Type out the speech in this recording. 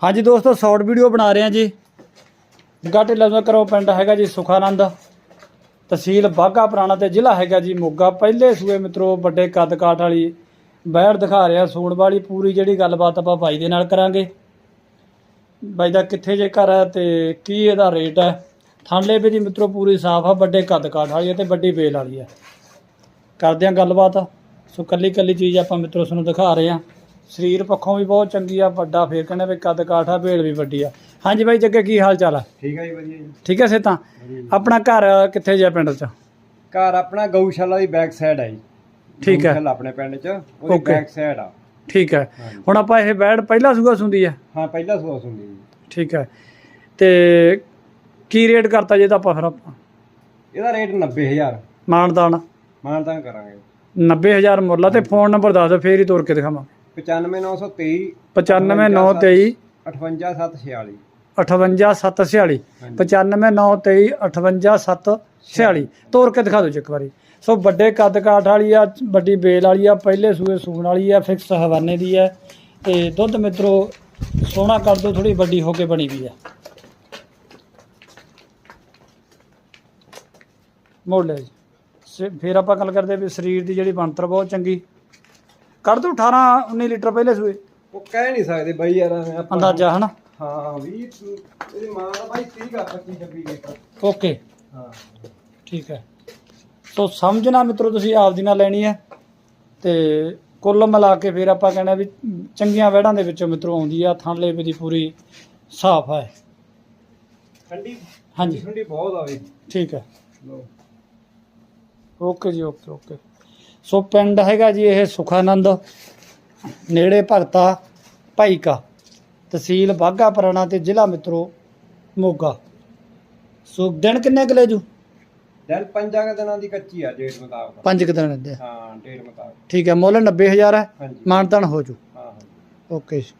ਹਾਂਜੀ ਦੋਸਤੋ short video ਬਣਾ ਰਹੇ ਹਾਂ ਜੀ। ਗਾਟੇ ਲਜ਼ਮ ਕਰੋ ਪਿੰਡ ਹੈਗਾ ਜੀ ਸੁਖਾਨੰਦ। ਤਹਿਸੀਲ ਬਾਘਾ ਪੁਰਾਣਾ ਤੇ ਜ਼ਿਲ੍ਹਾ ਹੈਗਾ ਜੀ ਮੋਗਾ। ਪਹਿਲੇ ਸੂਏ ਮਿੱਤਰੋ, ਵੱਡੇ ਕੱਦ ਕਾਠ ਵਾਲੀ ਬੈੜ ਦਿਖਾ ਰਿਹਾ, ਸੂਣ ਵਾਲੀ ਪੂਰੀ ਜਿਹੜੀ ਗੱਲਬਾਤ ਆਪਾਂ ਬਾਈ ਦੇ ਨਾਲ ਕਰਾਂਗੇ। ਬਾਈ ਦਾ ਕਿੱਥੇ ਜੇ ਘਰ ਹੈ ਤੇ ਕੀ ਇਹਦਾ ਰੇਟ ਹੈ? ਥਾਂਲੇ ਵੀ ਦੀ ਮਿੱਤਰੋ, ਪੂਰੀ ਸਾਫ਼ ਆ, ਵੱਡੇ ਕੱਦ ਕਾਠ ਵਾਲੀ ਹੈ ਤੇ ਵੱਡੀ ਬੇਲ ਵਾਲੀ ਹੈ। ਕਰਦੇ ਹਾਂ ਗੱਲਬਾਤ। ਸੋ ਕੱਲੀ ਕੱਲੀ ਚੀਜ਼ ਆਪਾਂ ਮਿੱਤਰੋ, ਤੁਹਾਨੂੰ ਦਿਖਾ ਰਹੇ ਹਾਂ। ਸਰੀਰ ਪੱਖੋਂ ਵੀ ਬਹੁਤ ਚੰਗੀ ਆ ਵੱਡਾ ਫੇਰ ਕਹਿੰਦੇ ਵੀ ਕੱਦ ਕਾਠਾ ਭੇਲ ਵੀ ਵੱਡੀ ਆ। ਹਾਂਜੀ ਬਾਈ ਜੱਗੇ ਕੀ ਹਾਲ ਚਾਲ ਆ? ਠੀਕ ਹੈ ਜੀ ਵਧੀਆ ਜੀ। ਠੀਕ ਹੈ ਸੇ ਤਾਂ ਆਪਣਾ ਘਰ ਕਿੱਥੇ ਜੇ ਪਿੰਡ ਚ? ਘਰ ਆਪਣਾ ਗਊਸ਼ਾਲਾ ਦੀ ਬੈਕ ਸਾਈਡ ਹੈ ਜੀ। ਠੀਕ ਹੈ। ਗਊਸ਼ਾਲਾ ਆਪਣੇ ਪਿੰਡ 'ਚ ਉਹਦੀ Okay. ਬੈਕ ਸਾਈਡ ਆ। ਠੀਕ ਹੈ। ਹੁਣ ਆਪਾਂ ਇਹ ਬੈੜ ਪਹਿਲਾ ਸੂਗਾ ਸੁੰਦੀ ਆ? ਹਾਂ ਪਹਿਲਾ ਸੋਸ ਹੁੰਦੀ ਜੀ। ਠੀਕ ਹੈ ਤੇ ਕੀ ਰੇਟ ਕਰਤਾ ਜੇ ਤਾਂ ਆਪਾਂ ਫਿਰ ਆਪਾਂ? ਇਹਦਾ ਰੇਟ 90000 ਮਾਨਦਾਨ ਮਾਨਤਾਨ। ਕਰਾਂਗੇ। 90000 ਮੁੱਲ ਆ ਤੇ ਫੋਨ ਨੰਬਰ ਦੱਸ ਦਿਓ ਫੇਰ ਹੀ ਤੋਰ ਕੇ ਦਿਖਾਵਾਂ 95923 95923 58746 58746 ਹਾਂਜੀ। 95923 58746 ਤੋਰ ਕੇ ਦਿਖਾ ਦਿਓ ਜੀ ਇੱਕ ਵਾਰੀ। ਸੋ ਵੱਡੇ ਕੱਦ ਕਾਠ ਵਾਲੀ ਆ ਵੱਡੀ ਬੇਲ ਵਾਲੀ ਆ ਪਹਿਲੇ ਸੂਏ ਸੂਣ ਵਾਲੀ ਆ ਫਿਕਸ ਹਵਾਨੇ ਦੀ ਆ। ਤੇ ਦੁੱਧ ਮਿੱਤਰੋ ਸੋਹਣਾ ਕਰ ਦੋ ਥੋੜੀ ਵੱਡੀ ਹੋ ਕੇ ਬਣੀ ਵੀ ਆ। ਮੋੜ ਲੈ ਜੀ। ਫਿਰ ਆਪਾਂ ਗੱਲ ਕਰਦੇ ਵੀ ਸਰੀਰ ਦੀ ਜਿਹੜੀ ਬਣਤਰ ਬਹੁਤ ਚੰਗੀ। ਕੱਢ ਦੂ 18 19 ਲੀਟਰ ਪਹਿਲੇ ਸੂਏ। ਉਹ ਕਹਿ ਨਹੀਂ ਸਕਦੇ ਬਾਈ ਯਾਰ ਆਪਾਂ ਅੰਦਾਜ਼ਾ ਹਨਾ? ਹਾਂ 20 ਇਹਦੀ ਮਾਂ ਦਾ ਬਾਈ 30 ਦਾ 25 26 ਲੀਟਰ। ਓਕੇ। ਹਾਂ। ਠੀਕ ਹੈ। ਸੋ ਸਮਝਣਾ ਮਿੱਤਰੋ ਤੁਸੀਂ ਆਪਦੀ ਨਾਲ ਲੈਣੀ ਹੈ। ਤੇ ਕੁੱਲ ਮਿਲਾ ਕੇ ਫਿਰ ਆਪਾਂ ਕਹਿਣਾ ਵੀ ਚੰਗੀਆਂ ਵਹਿੜਾਂ ਦੇ ਵਿੱਚੋਂ ਮਿੱਤਰੋ ਆਉਂਦੀ ਆ ਥਾਂਲੇ ਦੀ ਪੂਰੀ ਸਾਫ਼ ਹੈ। ਠੰਡੀ ਹਾਂਜੀ। ਠੰਡੀ ਬਹੁਤ ਆਵੇ ਠੀਕ ਹੈ। ਓਕੇ ਜੀ ਓਕੇ ਓਕੇ। ਸੋ ਪਿੰਡ ਹੈਗਾ ਜੀ ਇਹ ਸੁਖਾਨੰਦ ਨੇੜੇ ਭਗਤਾ ਭਾਈਕਾ ਤਹਿਸੀਲ ਬਾਘਾ ਪੁਰਾਣਾ ਤੇ ਜ਼ਿਲ੍ਹਾ ਮਿੱਤਰੋ ਮੋਗਾ। ਸੋ ਦਿਨ ਕਿੰਨੇ ਕੁ ਲੈ ਜੂ? ਦਿਨ ਪੰਜਾਂ ਕੁ ਦਿਨਾਂ ਦੀ ਕੱਚੀ ਆ ਡੇਟ ਮੁਤਾਬਕ। ਪੰਜ ਕੁ ਦਿਨ ਦੇ। ਹਾਂ ਡੇਟ ਮੁਤਾਬਕ। ਠੀਕ ਹੈ ਮੁੱਲ 90000 ਹੈ ਹਾਂਜੀ। ਮਾਨਤਾਨ ਹੋ ਜੂ। ਹਾਂ ਹਾਂ। ਓਕੇ ਜੀ।